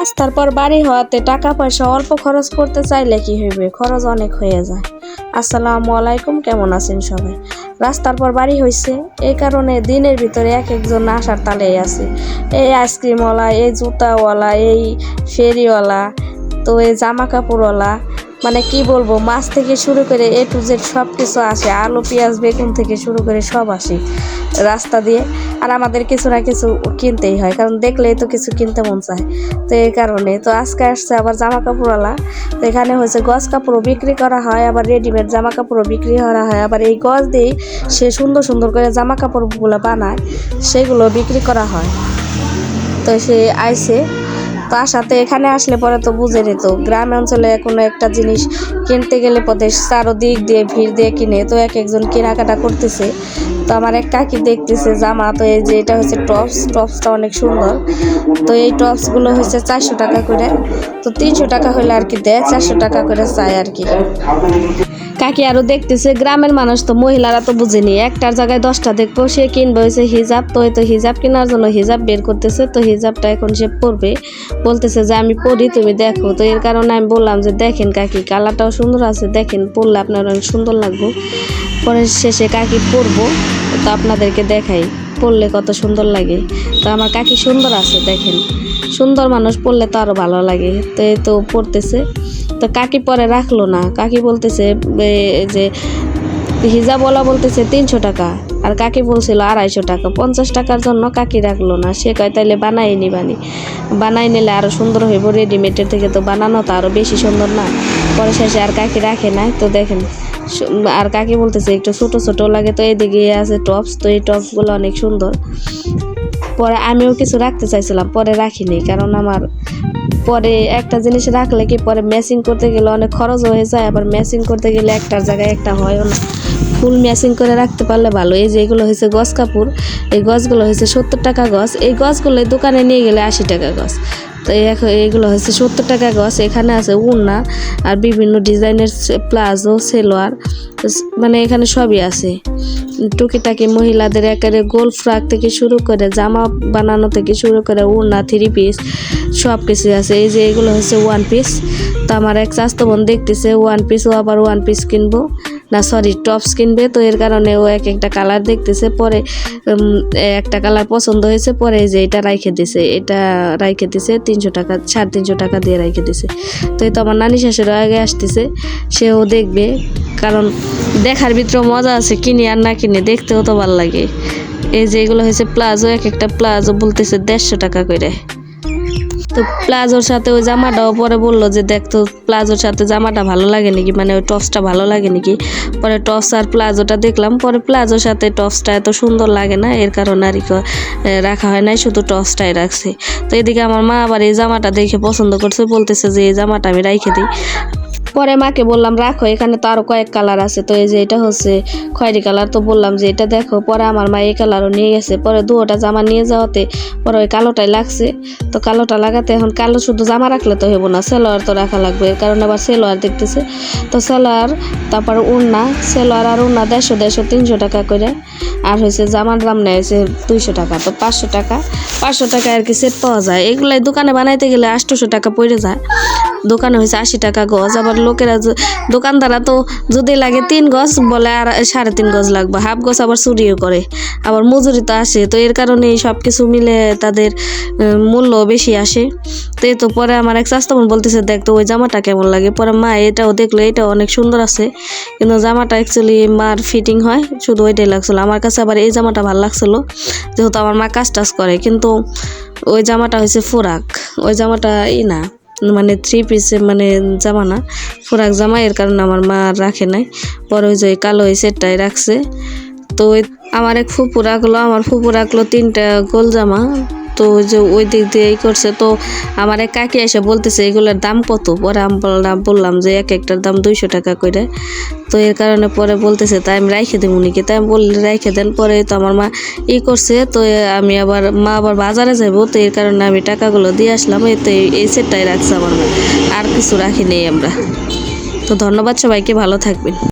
রাস্তার পর বাড়ি হওয়াতে টাকা পয়সা অল্প খরচ করতে চাইলে কি হইবে? খরচ অনেক হয়ে যায়। আসসালামু আলাইকুম, কেমন আছেন সবাই? রাস্তার পর বাড়ি হয়েছে এই কারণে দিনের ভিতরে এক একজন আসার তালে আছে। এই আইসক্রিমওয়ালা, এই জুতাওয়ালা, এই ফেরিওয়ালা, তো এই জামা কাপড়ওয়ালা মানে কি বলব, মাছ থেকে শুরু করে এ টু জেড সব কিছু আসে, আলু, পেঁয়াজ, বেগুন থেকে শুরু করে সব আসে রাস্তা দিয়ে। আর আমাদের কিছু না কিছু কিনতেই হয়, কারণ দেখলেই তো কিছু কিনতে মন চায়। তো এই কারণে, তো আজকে আসছে আবার জামা কাপড়ওয়ালা তো এখানে হয়েছে গজ কাপড়ও বিক্রি করা হয়, আবার রেডিমেড জামা কাপড়ও বিক্রি করা হয়। আবার এই গজ দিয়েই সে সুন্দর সুন্দর করে জামা কাপড়গুলো বানায়, সেগুলো বিক্রি করা হয়। তো সে আইসে তার সাথে এখানে আসলে পরে তো বুঝে নিত গ্রাম অঞ্চলে কোনো একটা জিনিস কিনতে গেলে পথে চারোদিক দিয়ে ভিড় দিয়ে কিনে, তো এক একজন কেনাকাটা করতেছে। তো আমার এক কাকি দেখতেছে, জামা, তো এই যে এটা হচ্ছে টপস, টপসটা অনেক সুন্দর। তো এই টপসগুলো হচ্ছে চারশো টাকা করে। তো তিনশো টাকা হলে আর কি দেয়, চারশো টাকা করে চায় আর কি। কাকি আরও দেখতেছে, গ্রামের মানুষ তো মহিলারা তো বুঝেনি। একটার জায়গায় দশটা দেখব, সে কিনবে হয়েছে হিজাব, তো তো হিজাব কেনার জন্য হিজাব বের করতেছে, তো হিজাবটা এখন সে পরবে। বলতেছে যে, আমি পরি, তুমি দেখো। তো এর কারণে আমি বললাম যে, দেখেন কাকি, কালারটাও সুন্দর আছে, দেখেন, পরলে আপনার অনেক সুন্দর লাগবে। পরে শেষে কাকি পরবো, তো আপনাদেরকে দেখাই, পরলে কত সুন্দর লাগে। তো আমার কাকি সুন্দর আছে, দেখেন। সুন্দর মানুষ পরলে তো আরও ভালো লাগে। তো তো পড়তেছে। তো কাকি পরে রাখল না। কাকি বলতেছে যে হিজাবওয়ালা বলতেছে তিনশো টাকা। আর কাকি বলছিল আড়াইশো টাকা। পঞ্চাশ টাকার জন্য কাকি রাখল না। সে কয়, তাইলে বানাই নিবানি বানাই নিলে আরও সুন্দর হইব। রেডিমেডের থেকে তো বানানো তো আরও বেশি সুন্দর না। পরে শেষে আর কাকি রাখে না তো দেখেন আর কাকি বলতেছে একটু ছোট ছোট লাগে। তো এদিকে আছে টপস। তো এই টপসগুলো অনেক সুন্দর। পরে আমিও কিছু রাখতে চাইছিলাম, পরে রাখিনি। কারণ আমার পরে একটা জিনিস রাখলে কি পরে ম্যাচিং করতে গেলে অনেক খরচ হয়ে যায়, আবার ম্যাচিং করতে গেলে একটার জায়গায় একটা হয়ও না। ফুল ম্যাচিং করে রাখতে পারলে ভালো। এই যে এগুলো হয়েছে গছ কাপড়, এই গছগুলো হয়েছে সত্তর টাকা গছ। এই গছগুলো দোকানে নিয়ে গেলে আশি টাকা গছ। তো এখন এইগুলো হচ্ছে সত্তর টাকা গছ। এখানে আছে উন্না আর বিভিন্ন ডিজাইনের প্লাজো, সেলোয়ার মানে এখানে সবই আছে। টুকিটাকি মহিলাদের একেবারে গোল ফ্রাক থেকে শুরু করে জামা বানানো থেকে শুরু করে উড়না, থ্রি পিস সব কিছু আছে। এই যে এগুলো হচ্ছে ওয়ান পিস। তো আমার এক স্বাস্থ্য বোন দেখতেছে, ওয়ান পিস ও আবার ওয়ান পিস কিনবো। না সরি টপস কিনবে, তো এর কারণে ও এক একটা কালার দেখতেছে, পরে একটা কালার পছন্দ হয়েছে, পরে যে এটা রাইখে দিছে, এটা রাইখে দিছে তিনশো টাকা, সাড়ে তিনশো টাকা দিয়ে রাইখে দিছে। তো এই তো আমার নানি শাশুড়ি আগে আসতেছে, সেও দেখবে, কারণ দেখার ভিতরে মজা আছে, কিনি আর না কিনে, দেখতেও তো ভালো লাগে। এই যে এগুলো হয়েছে প্লাজো, এক একটা প্লাজো বলতেছে দেড়শো টাকা করে। তো প্লাজোর সাথে ওই জামাটাও পরে বলল যে, দেখ তো, প্লাজোর সাথে জামাটা ভালো লাগে নাকি? মানে ওই টপসটা ভালো লাগে নাকি? পরে টপস আর প্লাজোটা দেখলাম, পরে প্লাজোর সাথে টপসটা এত সুন্দর লাগে না, এর কারণে আর কি রাখা হয় নাই, শুধু টপসটাই রাখছে। তো এদিকে আমার মা আবার এই জামাটা দেখে পছন্দ করছে, বলতেছে যে, এই জামাটা আমি রাইখে দিই। পরে মাকে বললাম, রাখো, এখানে তো আরও কয়েক কালার আছে। তো এই যে এটা হচ্ছে খয়েরি কালার তো বললাম যে, এটা দেখো। পরে আমার মা এই কালারও নিয়ে গেছে। পরে দুটা জামা নিয়ে যাওয়াতে পরে ওই কালোটাই লাগছে। তো কালোটা লাগাতে এখন কালো শুধু জামা রাখলে তো হইব না, সেলোয়ার তো রাখা লাগবে। কারণ আবার সেলোয়ার দেখতেছে। তো সেলোয়ার, তারপর উড়না সেলোয়ার আর উড়না দেড়শো দেড়শো, তিনশো টাকা করে। আর হয়েছে জামার দাম নেয় হয়েছে দুইশো টাকা, তো পাঁচশো টাকা। পাঁচশো টাকা আর কি সেট পাওয়া যায়। এগুলাই দোকানে বানাইতে গেলে আটশোশো টাকা পড়ে যায়। দোকানে হয়েছে আশি টাকা গজ, আবার লোকেরা দোকানদাররা তো যদি লাগে তিন গজ বলে আর সাড়ে তিন গজ লাগবে, হাফ গজ আবার চুরিও করে, আবার মজুরি তো আসে, তো এর কারণে সব কিছু মিলে তাদের মূল্য বেশি আসে। তো তো পরে আমার এক স্বাস্থ্য বলতেছে, দেখ তো ওই জামাটা কেমন লাগে? পরে মা এটাও দেখল, এটাও অনেক সুন্দর আছে, কিন্তু জামাটা অ্যাকচুয়ালি মার ফিটিং হয়, শুধু ওইটাই লাগছিল। আমার কাছে আবার এই জামাটা ভালো লাগছিল, যেহেতু আমার মা কাজ টাজ করে, কিন্তু ওই জামাটা হয়েছে ফোরাক, ওই জামাটা ই না। মানে থ্রি পিসে মানে জামা না, ফোরাক জামা, এর কারণে আমার মা আর রাখে নাই। পরে ওই যে কালো ওই সেটটাই রাখছে। তো আমার এক ফুপু রাখল, আমার ফুপু রাখল তিনটা গোল জামা। তো ওই যে ওই দিক দিয়ে এই করছে, তো আমার এক কাকি এসে বলতেছে, এগুলোর দাম কত? পরে আমি বললাম যে, এক একটার দাম দুইশো টাকা করে তো এর কারণে পরে বলতেছে তাই আমি রাইখে দেবো নাকি? তাই আমি বললে, রাইখে দেন। পরে তো আমার মা ই করছে, তো আমি আবার, মা আবার বাজারে যাব তো এর কারণে আমি টাকাগুলো দিয়ে আসলাম, এই তো এই- এই সেটটাই রাখছে আমার মা। আর কিছু রাখি নেই আমরা। তো ধন্যবাদ সবাইকে, ভালো থাকবেন।